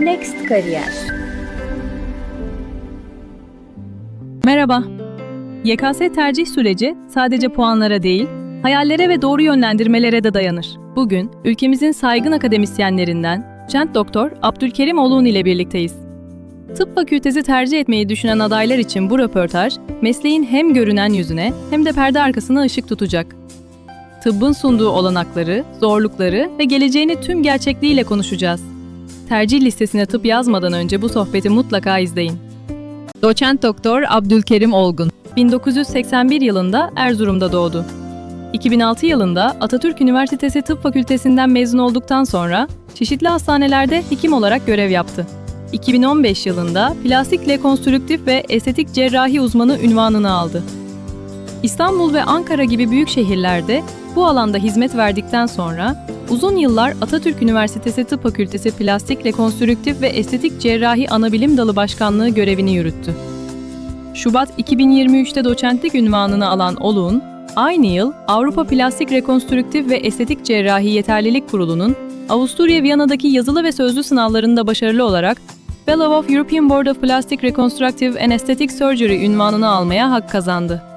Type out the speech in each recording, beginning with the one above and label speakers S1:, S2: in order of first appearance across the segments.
S1: Next Kariyer
S2: Merhaba. YKS tercih süreci sadece puanlara değil, hayallere ve doğru yönlendirmelere de dayanır. Bugün ülkemizin saygın akademisyenlerinden Doçent Doktor Abdülkerim Oluğun ile birlikteyiz. Tıp fakültesi tercih etmeyi düşünen adaylar için bu röportaj, mesleğin hem görünen yüzüne hem de perde arkasına ışık tutacak. Tıbbın sunduğu olanakları, zorlukları ve geleceğini tüm gerçekliğiyle konuşacağız. Tercih listesine tıp yazmadan önce bu sohbeti mutlaka izleyin. Doçent Doktor Abdülkerim Olgun 1981 yılında Erzurum'da doğdu. 2006 yılında Atatürk Üniversitesi Tıp Fakültesinden mezun olduktan sonra çeşitli hastanelerde hekim olarak görev yaptı. 2015 yılında plastik rekonstrüktif ve estetik cerrahi uzmanı ünvanını aldı. İstanbul ve Ankara gibi büyük şehirlerde bu alanda hizmet verdikten sonra uzun yıllar Atatürk Üniversitesi Tıp Fakültesi Plastik Rekonstrüktif ve Estetik Cerrahi Anabilim Dalı Başkanlığı görevini yürüttü. Şubat 2023'te doçentlik ünvanını alan Olun, aynı yıl Avrupa Plastik Rekonstrüktif ve Estetik Cerrahi Yeterlilik Kurulu'nun Avusturya Viyana'daki yazılı ve sözlü sınavlarında başarılı olarak Fellow of European Board of Plastic Reconstructive and Aesthetic Surgery ünvanını almaya hak kazandı.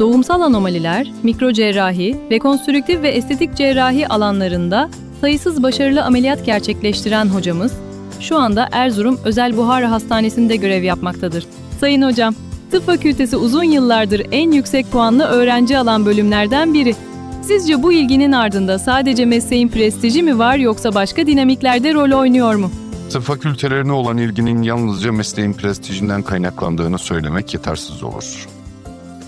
S2: Doğumsal anomaliler, mikrocerrahi, rekonstrüktif ve estetik cerrahi alanlarında sayısız başarılı ameliyat gerçekleştiren hocamız, şu anda Erzurum Özel Buhara Hastanesi'nde görev yapmaktadır. Sayın hocam, tıp fakültesi uzun yıllardır en yüksek puanlı öğrenci alan bölümlerden biri. Sizce bu ilginin ardında sadece mesleğin prestiji mi var yoksa başka dinamiklerde rol oynuyor mu?
S3: Tıp fakültelerine olan ilginin yalnızca mesleğin prestijinden kaynaklandığını söylemek yetersiz olur.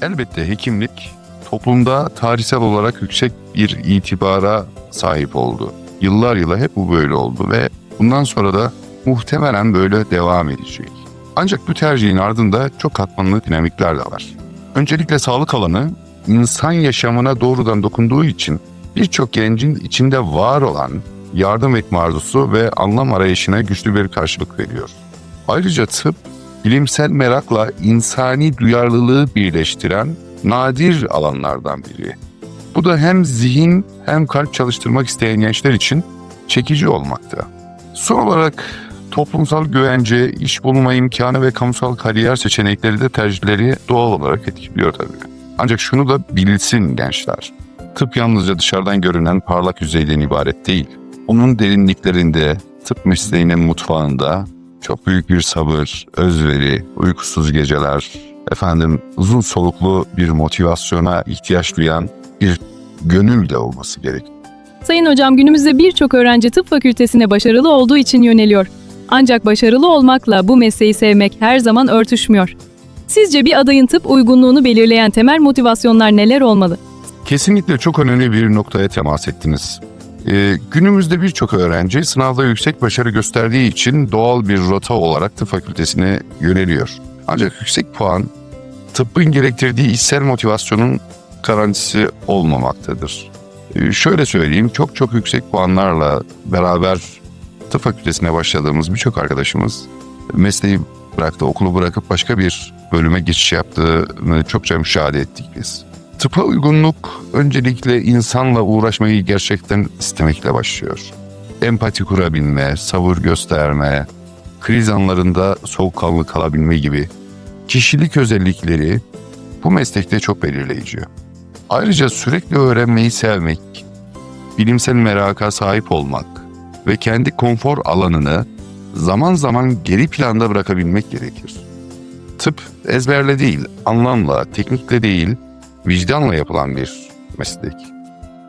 S3: Elbette hekimlik toplumda tarihsel olarak yüksek bir itibara sahip oldu. Yıllar yıla hep bu böyle oldu ve bundan sonra da muhtemelen böyle devam edecek. Ancak bu tercihin ardında çok katmanlı dinamikler de var. Öncelikle sağlık alanı insan yaşamına doğrudan dokunduğu için birçok gencin içinde var olan yardım etme arzusu ve anlam arayışına güçlü bir karşılık veriyor. Ayrıca tıp, bilimsel merakla insani duyarlılığı birleştiren nadir alanlardan biri. Bu da hem zihin hem kalp çalıştırmak isteyen gençler için çekici olmakta. Son olarak toplumsal güvence, iş bulma imkanı ve kamusal kariyer seçenekleri de tercihleri doğal olarak etkiliyor tabii. Ancak şunu da bilsin gençler. Tıp yalnızca dışarıdan görünen parlak yüzeyden ibaret değil onun derinliklerinde, tıp mesleğinin mutfağında çok büyük bir sabır, özveri, uykusuz geceler, efendim uzun soluklu bir motivasyona ihtiyaç duyan bir gönül de olması gerek.
S2: Sayın hocam günümüzde birçok öğrenci tıp fakültesine başarılı olduğu için yöneliyor. Ancak başarılı olmakla bu mesleği sevmek her zaman örtüşmüyor. Sizce bir adayın tıp uygunluğunu belirleyen temel motivasyonlar neler olmalı?
S3: Kesinlikle çok önemli bir noktaya temas ettiniz. Ee, günümüzde birçok öğrenci sınavda yüksek başarı gösterdiği için doğal bir rota olarak tıp fakültesine yöneliyor. Ancak yüksek puan tıbbın gerektirdiği içsel motivasyonun garantisi olmamaktadır. Ee, şöyle söyleyeyim, çok çok yüksek puanlarla beraber tıp fakültesine başladığımız birçok arkadaşımız mesleği bıraktı, okulu bırakıp başka bir bölüme geçiş yaptığını çokça müşahede ettik biz. Tıpa uygunluk öncelikle insanla uğraşmayı gerçekten istemekle başlıyor. Empati kurabilme, sabır gösterme, kriz anlarında soğukkanlı kalabilme gibi kişilik özellikleri bu meslekte çok belirleyici. Ayrıca sürekli öğrenmeyi sevmek, bilimsel meraka sahip olmak ve kendi konfor alanını zaman zaman geri planda bırakabilmek gerekir. Tıp ezberle değil, anlamla, teknikle değil, vicdanla yapılan bir meslek.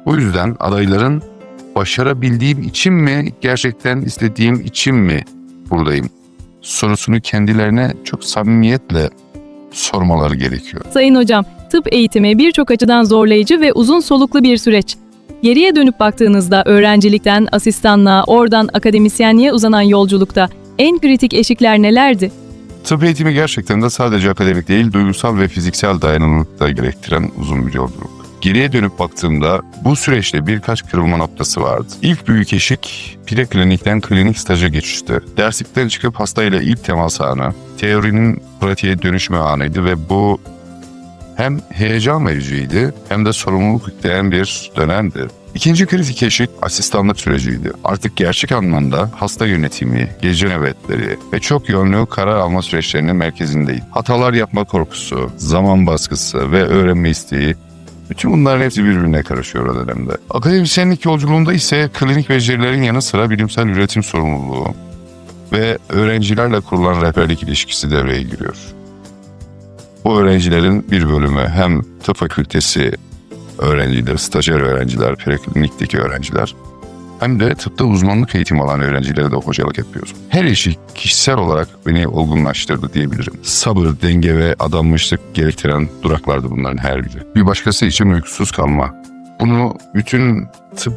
S3: Bu yüzden adayların başarabildiğim için mi, gerçekten istediğim için mi buradayım sorusunu kendilerine çok samimiyetle sormaları gerekiyor.
S2: Sayın hocam, tıp eğitimi birçok açıdan zorlayıcı ve uzun soluklu bir süreç. Geriye dönüp baktığınızda öğrencilikten asistanlığa, oradan akademisyenliğe uzanan yolculukta en kritik eşikler nelerdi?
S3: Tıp eğitimi gerçekten de sadece akademik değil, duygusal ve fiziksel dayanıklılık da gerektiren uzun bir yolculuk. Geriye dönüp baktığımda bu süreçte birkaç kırılma noktası vardı. İlk büyük eşik preklinikten klinik staja geçişti. Derslikten çıkıp hastayla ilk temas anı, teorinin pratiğe dönüşme anıydı ve bu hem heyecan vericiydi hem de sorumluluk yükleyen bir dönemdi. İkinci kritik eşik asistanlık süreciydi. Artık gerçek anlamda hasta yönetimi, gece nöbetleri ve çok yönlü karar alma süreçlerinin merkezindeyim. Hatalar yapma korkusu, zaman baskısı ve öğrenme isteği bütün bunların hepsi birbirine karışıyor o dönemde. Akademisyenlik yolculuğunda ise klinik becerilerin yanı sıra bilimsel üretim sorumluluğu ve öğrencilerle kurulan rehberlik ilişkisi devreye giriyor. Bu öğrencilerin bir bölümü hem tıp fakültesi öğrenciler, stajyer öğrenciler, preklinikteki öğrenciler hem de tıpta uzmanlık eğitimi alan öğrencilere de hocalık yapıyoruz. Her işi kişisel olarak beni olgunlaştırdı diyebilirim. Sabır, denge ve adanmışlık gerektiren duraklardı bunların her biri. Bir başkası için uykusuz kalma. Bunu bütün tıp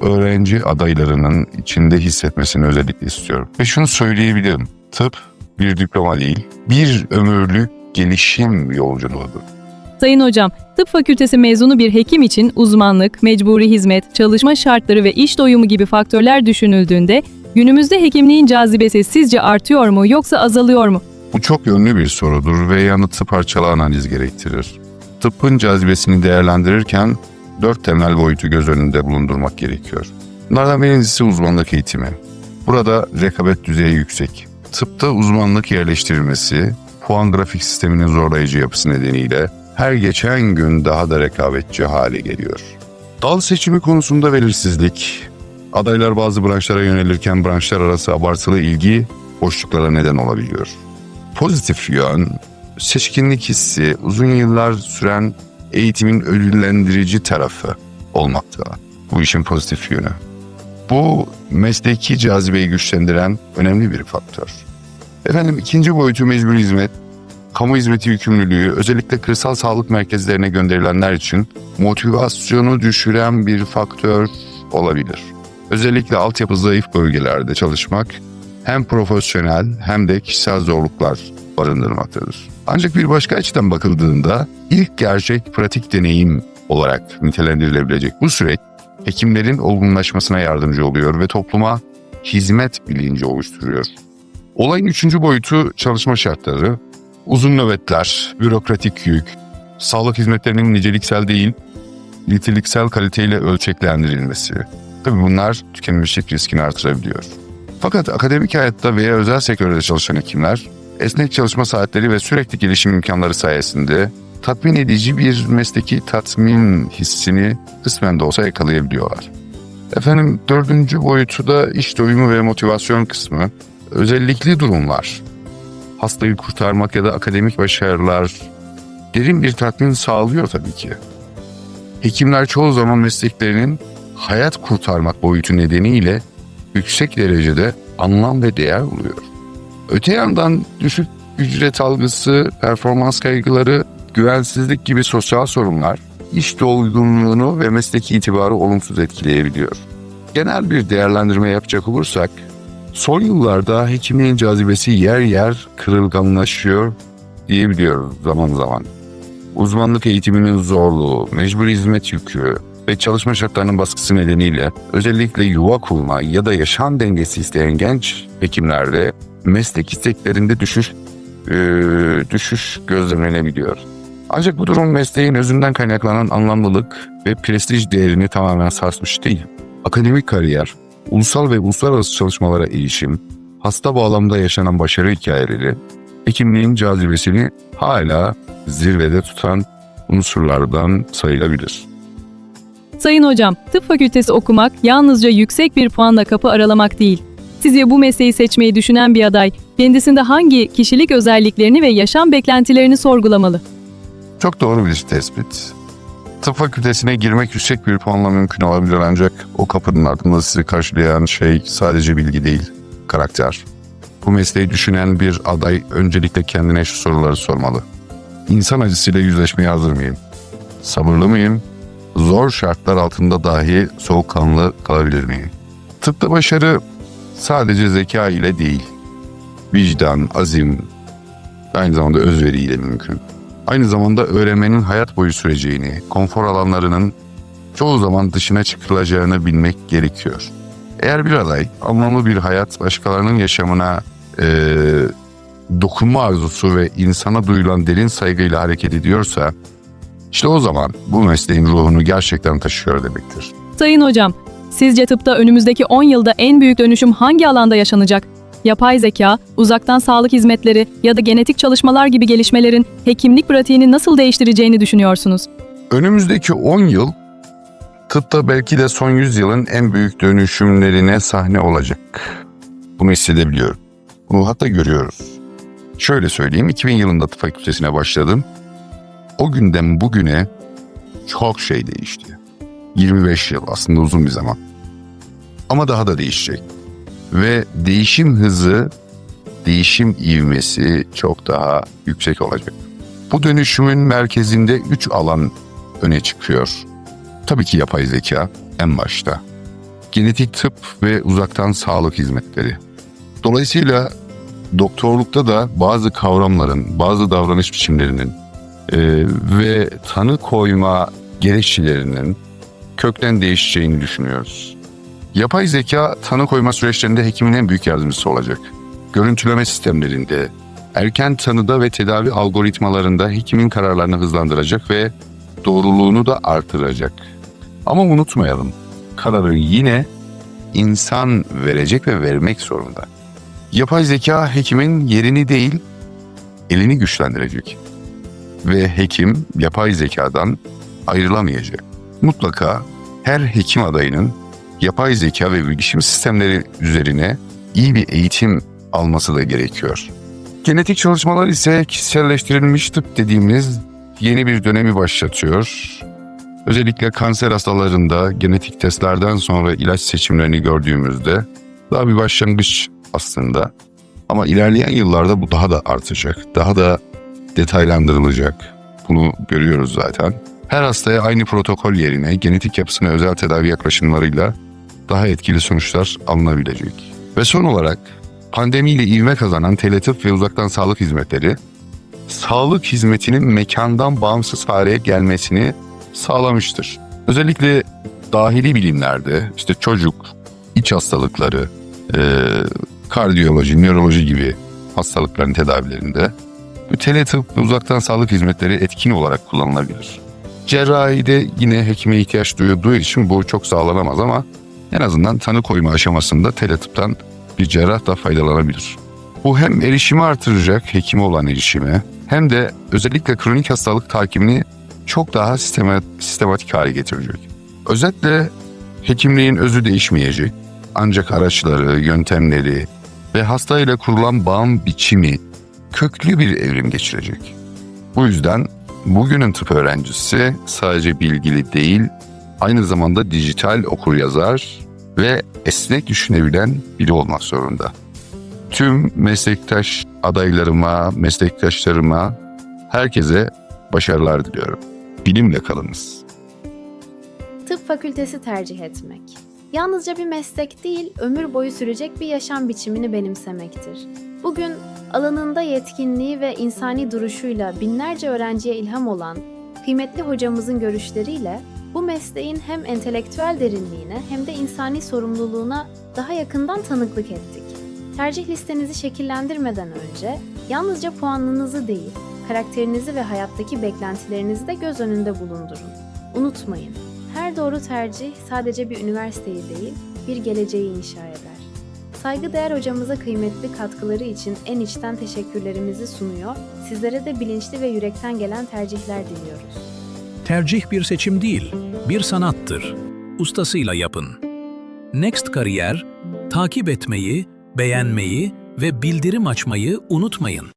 S3: öğrenci adaylarının içinde hissetmesini özellikle istiyorum. Ve şunu söyleyebilirim. Tıp bir diploma değil, bir ömürlük gelişim yolculuğudur.
S2: Sayın hocam, tıp fakültesi mezunu bir hekim için uzmanlık, mecburi hizmet, çalışma şartları ve iş doyumu gibi faktörler düşünüldüğünde günümüzde hekimliğin cazibesi sizce artıyor mu yoksa azalıyor mu?
S3: Bu çok yönlü bir sorudur ve yanıtı parçalı analiz gerektirir. Tıbbın cazibesini değerlendirirken dört temel boyutu göz önünde bulundurmak gerekiyor. Bunlardan birincisi uzmanlık eğitimi. Burada rekabet düzeyi yüksek. Tıpta uzmanlık yerleştirilmesi, puan grafik sisteminin zorlayıcı yapısı nedeniyle her geçen gün daha da rekabetçi hale geliyor. Dal seçimi konusunda belirsizlik, adaylar bazı branşlara yönelirken branşlar arası abartılı ilgi boşluklara neden olabiliyor. Pozitif yön, seçkinlik hissi, uzun yıllar süren eğitimin ödüllendirici tarafı olmakta. Bu işin pozitif yönü. Bu mesleki cazibeyi güçlendiren önemli bir faktör. Efendim ikinci boyutu mecbur hizmet, kamu hizmeti yükümlülüğü özellikle kırsal sağlık merkezlerine gönderilenler için motivasyonu düşüren bir faktör olabilir. Özellikle altyapı zayıf bölgelerde çalışmak hem profesyonel hem de kişisel zorluklar barındırmaktadır. Ancak bir başka açıdan bakıldığında ilk gerçek pratik deneyim olarak nitelendirilebilecek bu süreç hekimlerin olgunlaşmasına yardımcı oluyor ve topluma hizmet bilinci oluşturuyor. Olayın üçüncü boyutu çalışma şartları. Uzun nöbetler, bürokratik yük, sağlık hizmetlerinin niceliksel değil, niteliksel kaliteyle ölçeklendirilmesi. Tabii bunlar tükenmişlik riskini artırabiliyor. Fakat akademik hayatta veya özel sektörde çalışan hekimler, esnek çalışma saatleri ve sürekli gelişim imkanları sayesinde tatmin edici bir mesleki tatmin hissini kısmen de olsa yakalayabiliyorlar. Efendim dördüncü boyutu da iş doyumu ve motivasyon kısmı. Özellikli durumlar, hastayı kurtarmak ya da akademik başarılar derin bir tatmin sağlıyor tabii ki. Hekimler çoğu zaman mesleklerinin hayat kurtarmak boyutu nedeniyle yüksek derecede anlam ve değer buluyor. Öte yandan düşük ücret algısı, performans kaygıları, güvensizlik gibi sosyal sorunlar iş doygunluğunu ve mesleki itibarı olumsuz etkileyebiliyor. Genel bir değerlendirme yapacak olursak, son yıllarda hekimliğin cazibesi yer yer kırılganlaşıyor diyebiliyoruz zaman zaman. Uzmanlık eğitiminin zorluğu, mecbur hizmet yükü ve çalışma şartlarının baskısı nedeniyle özellikle yuva kurma ya da yaşam dengesi isteyen genç hekimlerde meslek isteklerinde düşüş e, düşüş gözlemlenebiliyor. Ancak bu durum mesleğin özünden kaynaklanan anlamlılık ve prestij değerini tamamen sarsmış değil. Akademik kariyer, ulusal ve uluslararası çalışmalara erişim, hasta bağlamda yaşanan başarı hikayeleri, hekimliğin cazibesini hala zirvede tutan unsurlardan sayılabilir.
S2: Sayın hocam, tıp fakültesi okumak yalnızca yüksek bir puanla kapı aralamak değil. Sizce bu mesleği seçmeyi düşünen bir aday kendisinde hangi kişilik özelliklerini ve yaşam beklentilerini sorgulamalı?
S3: Çok doğru bir tespit. Tıp fakültesine girmek yüksek bir puanla mümkün olabilir ancak o kapının ardında sizi karşılayan şey sadece bilgi değil, karakter. Bu mesleği düşünen bir aday öncelikle kendine şu soruları sormalı. İnsan acısıyla yüzleşmeye hazır mıyım? Sabırlı mıyım? Zor şartlar altında dahi soğukkanlı kalabilir miyim? Tıpta başarı sadece zeka ile değil, vicdan, azim, aynı zamanda özveri ile mümkün. Aynı zamanda öğrenmenin hayat boyu süreceğini, konfor alanlarının çoğu zaman dışına çıkılacağını bilmek gerekiyor. Eğer bir aday anlamlı bir hayat başkalarının yaşamına eee, dokunma arzusu ve insana duyulan derin saygıyla hareket ediyorsa, işte o zaman bu mesleğin ruhunu gerçekten taşıyor demektir.
S2: Sayın hocam, sizce tıpta önümüzdeki 10 yılda en büyük dönüşüm hangi alanda yaşanacak? Yapay zeka, uzaktan sağlık hizmetleri ya da genetik çalışmalar gibi gelişmelerin hekimlik pratiğini nasıl değiştireceğini düşünüyorsunuz?
S3: Önümüzdeki 10 yıl tıpta belki de son 100 yılın en büyük dönüşümlerine sahne olacak. Bunu hissedebiliyorum. Bunu hatta görüyoruz. Şöyle söyleyeyim, 2000 yılında tıp fakültesine başladım. O günden bugüne çok şey değişti. 25 yıl aslında uzun bir zaman. Ama daha da değişecek. Ve değişim hızı, değişim ivmesi çok daha yüksek olacak. Bu dönüşümün merkezinde üç alan öne çıkıyor. Tabii ki yapay zeka en başta. Genetik tıp ve uzaktan sağlık hizmetleri. Dolayısıyla doktorlukta da bazı kavramların, bazı davranış biçimlerinin e, ve tanı koyma gerekçelerinin kökten değişeceğini düşünüyoruz. Yapay zeka tanı koyma süreçlerinde hekimin en büyük yardımcısı olacak. Görüntüleme sistemlerinde, erken tanıda ve tedavi algoritmalarında hekimin kararlarını hızlandıracak ve doğruluğunu da artıracak. Ama unutmayalım, kararı yine insan verecek ve vermek zorunda. Yapay zeka hekimin yerini değil, elini güçlendirecek. Ve hekim yapay zekadan ayrılamayacak. Mutlaka her hekim adayının yapay zeka ve bilişim sistemleri üzerine iyi bir eğitim alması da gerekiyor. Genetik çalışmalar ise kişiselleştirilmiş tıp dediğimiz yeni bir dönemi başlatıyor. Özellikle kanser hastalarında genetik testlerden sonra ilaç seçimlerini gördüğümüzde daha bir başlangıç aslında. Ama ilerleyen yıllarda bu daha da artacak, daha da detaylandırılacak. Bunu görüyoruz zaten. Her hastaya aynı protokol yerine genetik yapısına özel tedavi yaklaşımlarıyla daha etkili sonuçlar alınabilecek. Ve son olarak pandemiyle ivme kazanan teletıp ve uzaktan sağlık hizmetleri sağlık hizmetinin mekandan bağımsız hale gelmesini sağlamıştır. Özellikle dahili bilimlerde işte çocuk, iç hastalıkları, e, kardiyoloji, nöroloji gibi hastalıkların tedavilerinde bu teletıp ve uzaktan sağlık hizmetleri etkin olarak kullanılabilir. Cerrahide yine hekime ihtiyaç duyduğu için bu çok sağlanamaz ama en azından tanı koyma aşamasında teletıptan bir cerrah da faydalanabilir. Bu hem erişimi artıracak hekime olan erişimi hem de özellikle kronik hastalık takibini çok daha sistema- sistematik hale getirecek. Özetle hekimliğin özü değişmeyecek. Ancak araçları, yöntemleri ve hastayla kurulan bağım biçimi köklü bir evrim geçirecek. Bu yüzden bugünün tıp öğrencisi sadece bilgili değil, aynı zamanda dijital okuryazar ve esnek düşünebilen biri olmak zorunda. Tüm meslektaş adaylarıma, meslektaşlarıma, herkese başarılar diliyorum. Bilimle kalınız.
S1: Tıp fakültesi tercih etmek. Yalnızca bir meslek değil, ömür boyu sürecek bir yaşam biçimini benimsemektir. Bugün alanında yetkinliği ve insani duruşuyla binlerce öğrenciye ilham olan kıymetli hocamızın görüşleriyle bu mesleğin hem entelektüel derinliğine hem de insani sorumluluğuna daha yakından tanıklık ettik. Tercih listenizi şekillendirmeden önce yalnızca puanınızı değil, karakterinizi ve hayattaki beklentilerinizi de göz önünde bulundurun. Unutmayın, her doğru tercih sadece bir üniversiteyi değil, bir geleceği inşa eder. Saygıdeğer hocamıza kıymetli katkıları için en içten teşekkürlerimizi sunuyor, sizlere de bilinçli ve yürekten gelen tercihler diliyoruz.
S4: Tercih bir seçim değil, bir sanattır. Ustasıyla yapın. Next Kariyer, takip etmeyi, beğenmeyi ve bildirim açmayı unutmayın.